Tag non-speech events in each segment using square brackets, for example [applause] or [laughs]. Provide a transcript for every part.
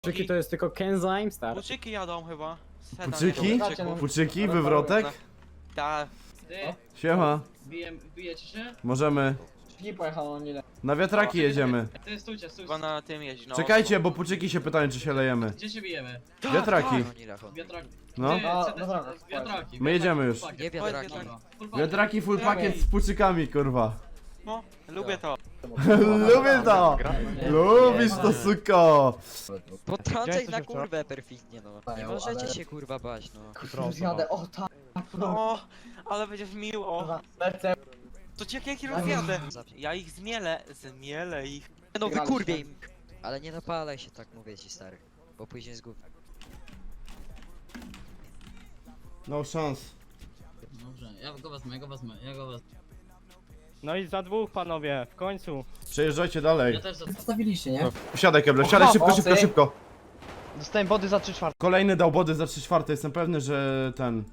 Puczyki to jest tylko Kenzyme, stary. Puczyki jadą chyba. Sedan Puczyki? jadą, puczyków. Puczyki, wywrotek? Tak. Ty, Siema, bijecie się? możemy. Nie. Na wiatraki jedziemy. Ty, stójcie, stójcie. Chyba na tym jeździ, no. Czekajcie, bo puczyki się pytają, czy się lejemy. Gdzie się bijemy? Wiatraki. Wiatraki. No. Ty, dobra, ty- wiatraki. My jedziemy już. Nie wiatraki. Wiatraki full pakiet z puczykami, kurwa. No, lubię to. [laughs] Lubię to! Lubisz to, suko! Potrącaj na kurwę perfidnie no. Nie możecie się kurwa bać no. Już jadę, o tak, No, ale będziesz miło. lecę. To cię jak rozjadę. Ja ich zmielę, zmielę ich. No wykurwiej im. Ale nie napalaj się tak mówię ci stary. Bo później zgub. No szans. Dobrze, ja go wezmę, ja go wezmę, ja go wezmę. No i za dwóch panowie, w końcu. Przejeżdżajcie Ja dalej. też za... Zostawiliście, nie? Wsiadaj, Keble, wsiadaj szybko, szybko, Mocy. szybko. Dostałem body za 3 czwarte. Kolejny dał body za 3 czwarte, jestem pewny, że ten...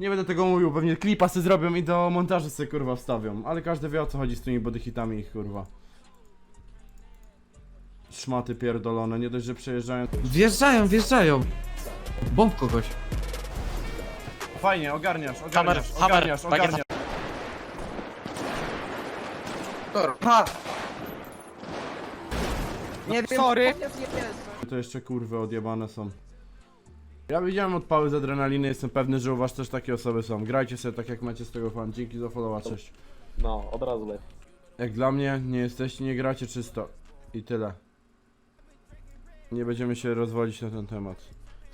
Nie będę tego mówił, pewnie klipa sobie zrobią i do montażu sobie kurwa wstawią. Ale każdy wie o co chodzi z tymi body hitami ich kurwa. Szmaty pierdolone, nie dość, że przejeżdżają. Wjeżdżają, wjeżdżają. Bomb kogoś. Fajnie, ogarniasz, ogarniasz, Hammer, hammer, ogarniasz, bagieta. ogarniasz. Nie wiem, Sorry. To jeszcze kurwy odjebane są. Ja widziałem odpały z adrenaliny, jestem pewny, że u was też takie osoby są. Grajcie sobie tak jak macie z tego fan. Dzięki za followa, cześć. No, od razu lepiej. Jak dla mnie, nie jesteście, nie gracie czysto. I tyle. Nie będziemy się rozwodzić na ten temat.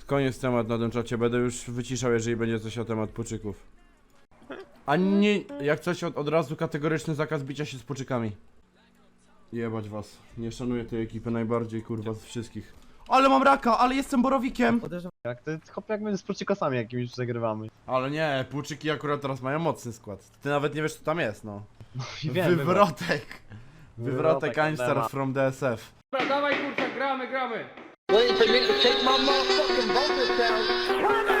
Koniec temat na tym czacie, będę już wyciszał, jeżeli będzie coś o temat puczyków. A nie, jak coś od, od razu kategoryczny zakaz bicia się z puczykami. Jebać was. Nie szanuję tej ekipy najbardziej, kurwa, z wszystkich. Ale mam raka, ale jestem borowikiem! Jak to hop jak my z prucikosami jakimiś zagrywamy. Ale nie, puczyki akurat teraz mają mocny skład. Ty nawet nie wiesz co tam jest, no. wiem, Wywrotek. Wywrotek Wywrotek, Einstein Adama. from DSF. Dawaj kurczę, gramy, gramy. Z top 1, jazda, gdzie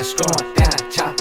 me doctor, screwing down a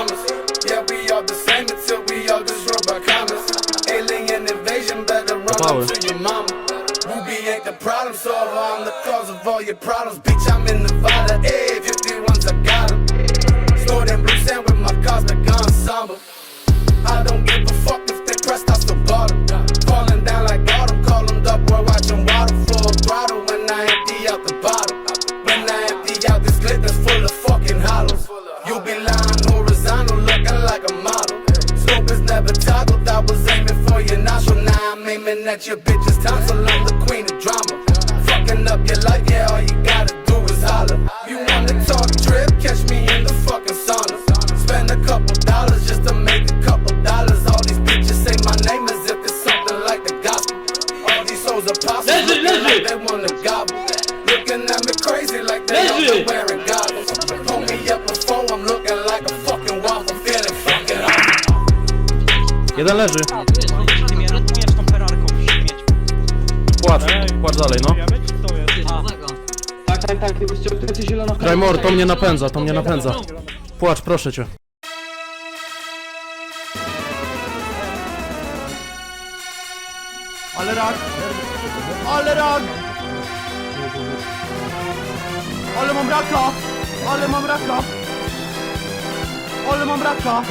commas. Yeah, we all the same until we all just by commas. Alien invasion, better run up to your mama. Ruby ain't the problem solver, I'm the cause of all your problems. Bitch, I'm aiming at your bitch's tonsil, I'm the queen of drama. Fucking up your life, yeah, all you gotta do is holler. You wanna talk drip, catch me in the fucking sauna. Spend a couple dollars just to make a couple dollars. All these bitches say my name as if it's something like the gospel. All these souls apostles looking like they wanna gobble. Looking at me crazy like they know they're wearing goggles. Pull me up before I'm looking like a fucking waffle, feeling fucking awful. Jeden leży. Kładź dalej, no. Tak, tak, tak, ty jesteś ty jesteś zielono. Krajmor, to mnie napędza, to mnie napędza. Płacz, proszę cię. Ale rak! Ale rak! Ale mam raka! Ale mam raka! Ale mam raka!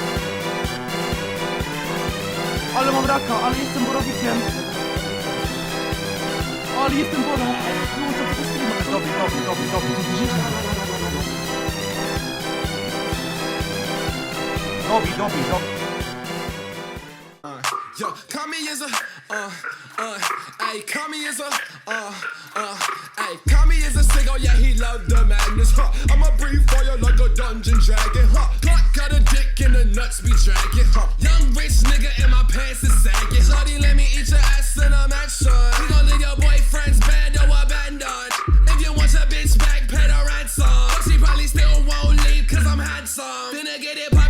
Ale mam raka, ale jestem borowikiem! ale jestem wolą! Wyłączam tego streama! Dobry, dobry, dobry, dobry. Dobry, dobry, dobry. Uh, yo, call me as a, uh, uh, ay, call me as a, uh, uh, ay, call me as a single, yeah, he loved the madness, huh? I'ma breathe fire like a dungeon dragon, huh? Got a dick in the nuts be dragging, huh? then i get it poppin'.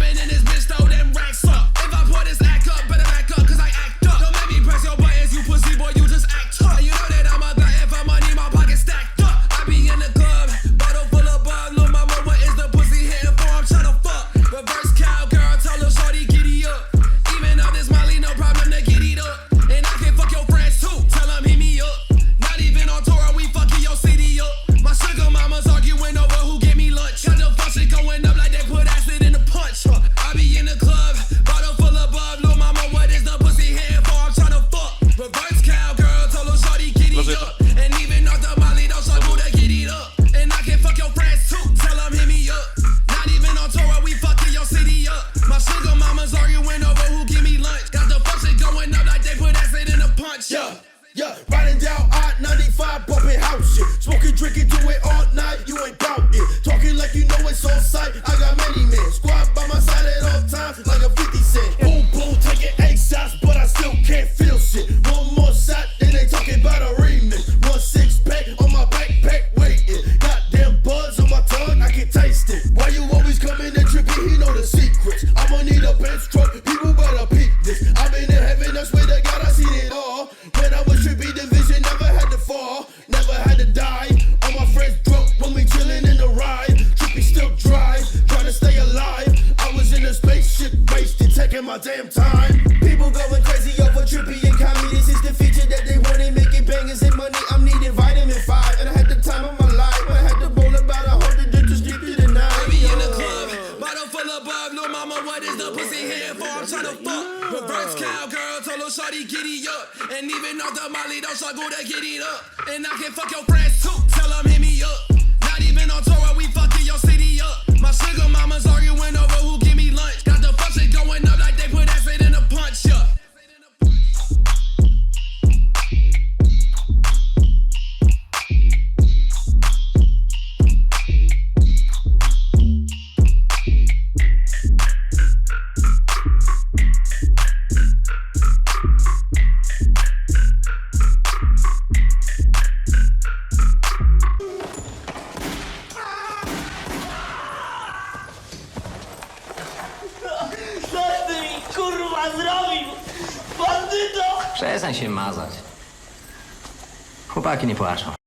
up. And I can fuck your friends too. Tell them hit me up. Not even on tour, we fucking your city up. My sugar mama's arguing over who Przestań się mazać. Chłopaki nie płaczą.